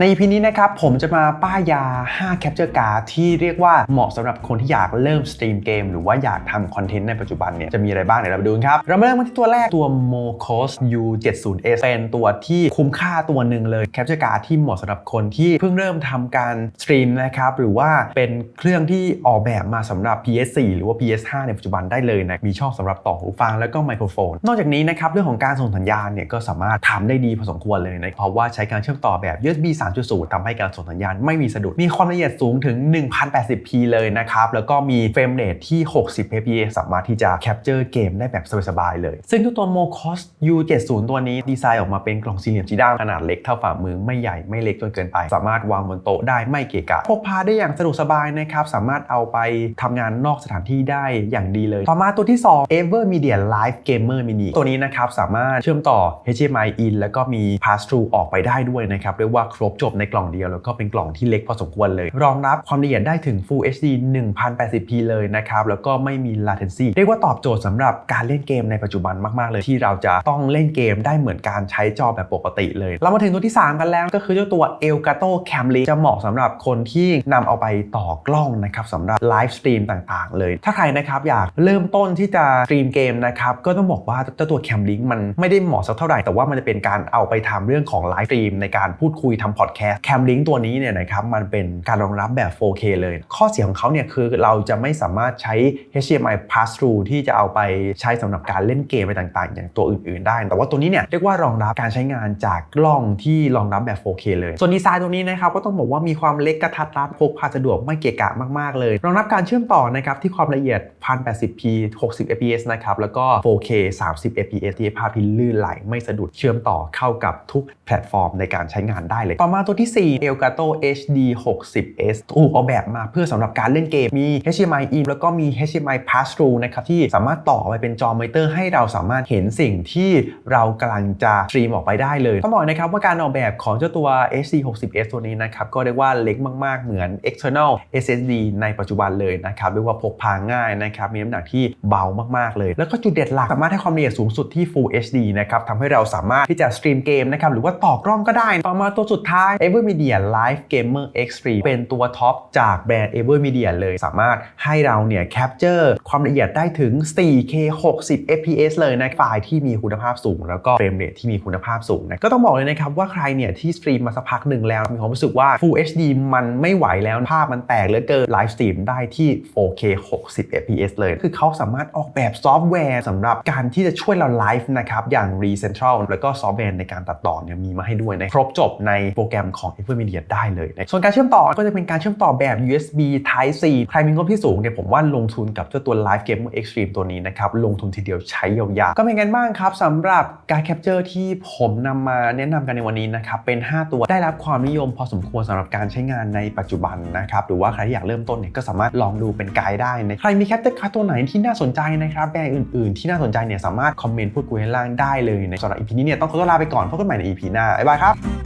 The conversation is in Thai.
ใน EP นี้นะครับผมจะมาป้ายยา 5 Capture Card ที่เรียกว่าเหมาะสำหรับคนที่อยากเริ่มสตรีมเกมหรือว่าอยากทำคอนเทนต์ในปัจจุบันเนี่ยจะมีอะไรบ้างเดี๋ยวเราไปดูครับ เรามาเริ่มกันที่ตัวแรกตัว Mocos U70S เป็นตัวที่คุ้มค่าตัวหนึ่งเลย Capture Card ที่เหมาะสำหรับคนที่เพิ่งเริ่มทำการสตรีมนะครับหรือว่าเป็นเครื่องที่ออกแบบมาสำหรับ PS4 หรือว่า PS5 ในปัจจุบันได้เลยนะมีช่องสำหรับต่อหูฟังแล้วก็ไมโครโฟน นอกจากนี้นะครับเรื่องของการส่งสัญญาณเนี่ยก็สามารถทำได้ดีพอสมควรเลยนะเพราะว่าใช้การเชื่อมต่อแบบ USB 3.0ทำให้การส่งสัญญาณไม่มีสะดุด มีความละเอียดสูงถึง 1080p เลยนะครับ แล้วก็มีเฟรมเรทที่ 60 fps สามารถที่จะแคปเจอร์เกมได้แบบสบายๆเลย ซึ่งตัว Mocos U70 ตัวนี้ดีไซน์ออกมาเป็นกล่องสี่เหลี่ยมสีดำขนาดเล็กเท่าฝ่ามือไม่ใหญ่ไม่เล็กจนเกินไป สามารถวางบนโต๊ะได้ไม่เกะกะพกพาได้อย่างสะดวกสบายนะครับสามารถเอาไปทำงานนอกสถานที่ได้อย่างดีเลย ต่อมาตัวที่ 2 Ever Media Live Gamer Mini ตัวนี้นะครับสามารถเชื่อมต่อ HDMI in แล้วก็มี pass through ออกไปได้ด้วยนะครับเรียกว่าครบจบในกล่องเดียวแล้วก็เป็นกล่องที่เล็กพอสมควรเลย รองรับความละเอียดได้ถึง Full HD 1080p เลยนะครับ แล้วก็ไม่มี latency เรียกว่าตอบโจทย์สำหรับการเล่นเกมในปัจจุบันมาก ๆ เลยที่เราจะต้องเล่นเกมได้เหมือนการใช้จอแบบปกติเลย เรามาถึงตัวที่ 3 กันแล้ว ก็คือเจ้าตัว Elgato Cam Link จะเหมาะสำหรับคนที่นำเอาไปต่อกล้องนะครับสำหรับไลฟ์สตรีมต่างๆ เลย ถ้าใครนะครับอยากเริ่มต้นที่จะสตรีมเกมนะครับก็ต้องบอกว่าเจ้าตัว Cam Link มันไม่ได้เหมาะสักเท่าไหร่แต่ว่ามันจะเป็นการเอาไปทำเรื่องของไลฟ์สตรีมในการพูดคุยทำพอดแคสต์ Cam Link ตัวนี้เนี่ยนะครับมันเป็นการรองรับแบบ 4K เลย ข้อเสียของเขาเนี่ยคือเราจะไม่สามารถใช้ HDMI pass through ที่จะเอาไปใช้สำหรับการเล่นเกมไรต่างๆ อย่างตัวอื่นๆ ได้ แต่ว่าตัวนี้เนี่ยเรียกว่ารองรับการใช้งานจากกล้องที่รองรับแบบ 4K เลย ส่วนดีไซน์ตัวนี้นะครับก็ต้องบอกว่ามีความเล็กกระทัดรัดพกพาสะดวกไม่เกะกะมากๆเลย รองรับการเชื่อมต่อนะครับที่ความละเอียด 1080p 60 fps นะครับแล้วก็ 4K 30 fps ที่ภาพที่ลื่นไหลไม่สะดุดเชื่อมต่อเข้ากับทุกแพลตฟอร์มในการใช้งานได้เลยต่อมามาตัวที่ 4 Elgato HD 60s ถูกออกแบบมาเพื่อสำหรับการเล่นเกม มี HDMI in แล้วก็มี HDMI pass through นะครับ ที่สามารถต่อไปเป็นจอมอนิเตอร์ให้เราสามารถเห็นสิ่งที่เรากำลังจะสตรีมออกไปได้เลยต้องบอกนะครับว่าการออกแบบของเจ้าตัว HD 60s ตัวนี้นะครับ ก็เรียกว่าเล็กมากๆ เหมือน external SSD ในปัจจุบันเลยนะครับ เรียกว่าพกพาง่ายนะครับ มีน้ำหนักที่เบามากๆเลย แล้วก็จุดเด่นหลักสามารถให้ความละเอียดสูงสุดที่ Full HD นะครับทำให้เราสามารถที่จะสตรีมเกมนะครับหรือว่าต่อกล้องก็ได้ต่อมาตัวสุดท้าย Evermedia Live Gamer X3 เป็นตัวท็อปจากแบรนด์ Evermedia เลย สามารถให้เราเนี่ยแคปเจอร์ความละเอียดได้ถึง 4K 60 fps เลยนะไฟล์ที่มีคุณภาพสูง แล้วก็เฟรมเรทที่มีคุณภาพสูงนะก็ต้องบอกเลยนะครับว่าใครเนี่ยที่สตรีมมาสักพักหนึ่งแล้ว มีความรู้สึกว่า Full HD มันไม่ไหวแล้วภาพมันแตกเหลือเกินไลฟ์สตรีมได้ที่ 4K 60 fps เลย คือเขาสามารถออกแบบซอฟต์แวร์สำหรับการที่จะช่วยเราไลฟ์นะครับอย่าง ReCentral แล้วก็ซอฟต์แวร์ในการตัดต่อเนี่ยมีมาให้ด้วยนะครบจบในโปรแกรมของ Evermedia ได้เลยนะส่วนการเชื่อมต่อก็จะเป็นการเชื่อมต่อแบบ USB Type C ใครมีงบที่สูงเนี่ยผมว่าลงทุนกับเจ้าตัว Live Gamer Extreme ตัวนี้นะครับ ลงทุนทีเดียวใช้ยาวๆ ก็เป็นไงบ้างครับสำหรับการแคปเจอร์ที่ผมนำมาแนะนำกันในวันนี้นะครับ เป็น 5 ตัวได้รับความนิยมพอสมควรสำหรับการใช้งานในปัจจุบันนะครับ หรือว่าใครที่อยากเริ่มต้นเนี่ยก็สามารถลองดูเป็นไกด์ได้นะใครมีแคปเจอร์คัตัวไหนที่น่าสนใจนะครับแบรนด์อื่นๆ ที่น่าสนใจเนี่ยสามารถคอมเมนต์พูดคุยให้ล่างได้เลยในสำหรับ EP นี้เนี่ยต้องขอตัวลาไปก่อนพบกันใหม่ใน EP หน้าบ๊ายบายครับ